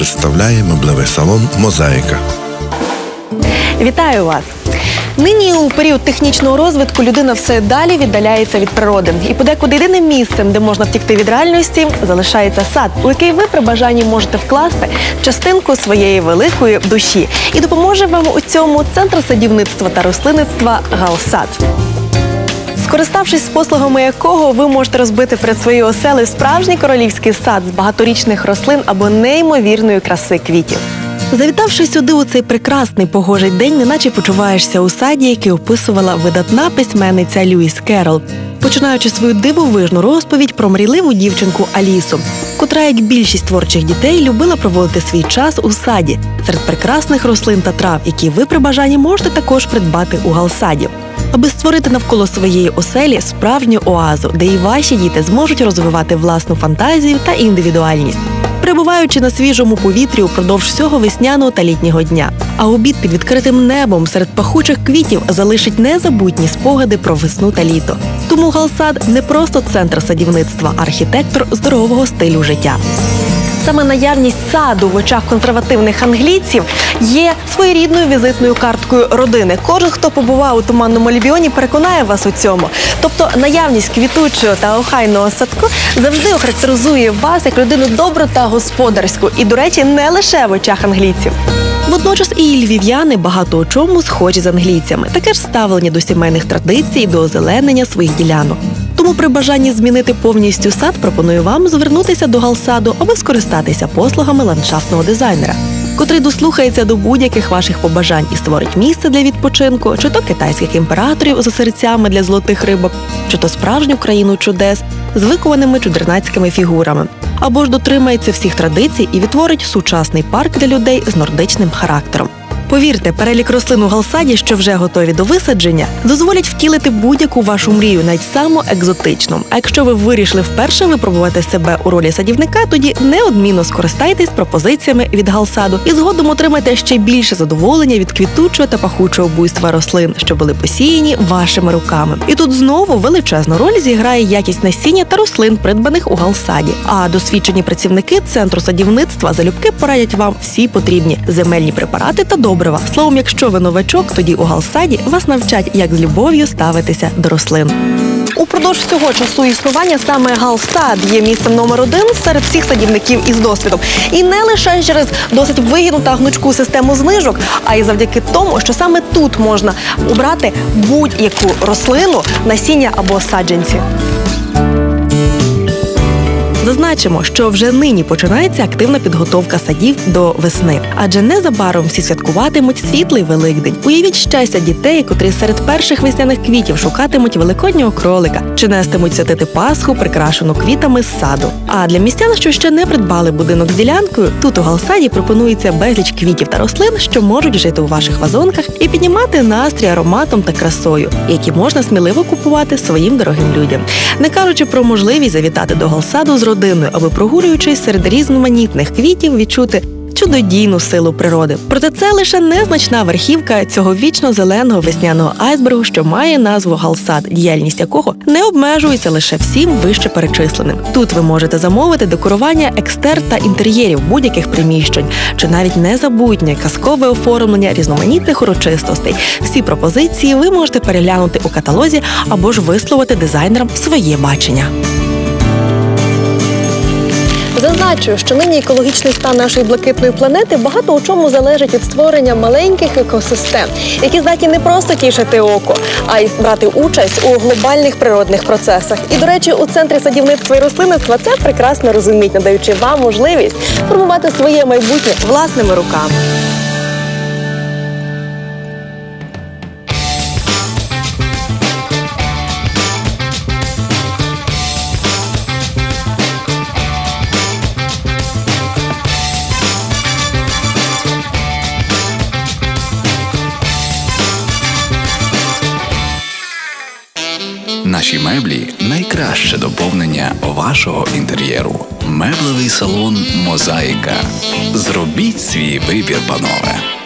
Представляє меблевий салон Мозаїка. Вітаю вас! Нині у період технічного розвитку людина все далі віддаляється від природи. І подекуди єдиним місцем, де можна втікти від реальності, залишається сад, у який ви при бажанні можете вкласти частинку своєї великої душі. І допоможе вам у цьому центр садівництва та рослинництва Галсад. Скориставшись послугами якого ви можете розбити перед своєю оселею справжній королівський сад з багаторічних рослин або неймовірної краси квітів. Завітавши сюди у цей прекрасний погожий день, неначе почуваєшся у саді, який описувала видатна письменниця Льюіс Керол, починаючи свою дивовижну розповідь про мрійливу дівчинку Алісу, котра, як більшість творчих дітей, любила проводити свій час у саді серед прекрасних рослин та трав, які ви при бажанні можете також придбати у галсаді. Аби створити навколо своєї оселі справжню оазу, де і ваші діти зможуть розвивати власну фантазію та індивідуальність перебуваючи на свіжому повітрі упродовж всього весняного та літнього дня. А обід під відкритим небом серед пахучих квітів залишить незабутні спогади про весну та літо. Тому Галсад не просто центр садівництва, а архітектор здорового стилю життя. Саме наявність саду в очах консервативних англійців є своєрідною візитною карткою родини. Кожен, хто побував у туманному альбіоні, переконає вас у цьому. Тобто наявність квітучого та охайного садку завжди охарактеризує вас як людину добру та господарську. І, до речі, не лише в очах англійців. Водночас і львів'яни багато у чому схожі з англійцями, таке ж ставлення до сімейних традицій, до озеленення своїх ділянок. Тому при бажанні змінити повністю сад пропоную вам звернутися до галсаду, аби скористатися послугами ландшафтного дизайнера, котрий дослухається до будь-яких ваших побажань і створить місце для відпочинку, чи то китайських імператорів за серцями для золотих рибок, чи то справжню країну чудес з викованими чудернацькими фігурами, або ж дотримається всіх традицій і відтворить сучасний парк для людей з нордичним характером. Повірте, перелік рослин у галсаді, що вже готові до висадження, дозволять втілити будь-яку вашу мрію, навіть саму екзотичну. А якщо ви вирішили вперше випробувати себе у ролі садівника, тоді неодмінно скористайтесь пропозиціями від галсаду і згодом отримайте ще більше задоволення від квітучого та пахучого буйства рослин, що були посіяні вашими руками. І тут знову величезну роль зіграє якість насіння та рослин, придбаних у галсаді. А досвідчені працівники центру садівництва залюбки порадять вам всі потрібні земельні препарати та добрива добрива. Словом, якщо ви новачок, тоді у Галсаді вас навчать, як з любов'ю ставитися до рослин. Упродовж всього часу існування саме Галсад є місцем номер один серед всіх садівників із досвідом. І не лише через досить вигідну та гнучку систему знижок, а й завдяки тому, що саме тут можна обрати будь-яку рослину, насіння або саджанці. Зазначимо, що вже нині починається активна підготовка садів до весни, адже незабаром всі святкуватимуть світлий великдень. Уявіть щастя дітей, котрі серед перших весняних квітів шукатимуть великоднього кролика чи нестимуть святити Пасху, прикрашену квітами з саду. А для містян, що ще не придбали будинок з ділянкою, тут у Галсаді пропонується безліч квітів та рослин, що можуть жити у ваших вазонках і піднімати настрій ароматом та красою, які можна сміливо купувати своїм дорогим людям, не кажучи про можливість завітати до Галсаду з родиною, аби прогулюючись серед різноманітних квітів, відчути чудодійну силу природи. Проте це лише незначна верхівка цього вічно зеленого весняного айсбергу, що має назву Галсад, діяльність якого не обмежується лише всім вище перечисленим. Тут ви можете замовити декорування екстер та інтер'єрів будь-яких приміщень, чи навіть незабутнє казкове оформлення різноманітних урочистостей. Всі пропозиції ви можете переглянути у каталозі або ж висловити дизайнерам своє бачення. Зазначую, що нині екологічний стан нашої блакитної планети багато у чому залежить від створення маленьких екосистем, які здатні не просто тішити око, а й брати участь у глобальних природних процесах. І, до речі, у центрі садівництва і рослинництва це прекрасно розуміють, надаючи вам можливість формувати своє майбутнє власними руками. Наші меблі найкраще доповнення вашого інтер'єру. Меблевий салон Мозаїка. Зробіть свій вибір, панове.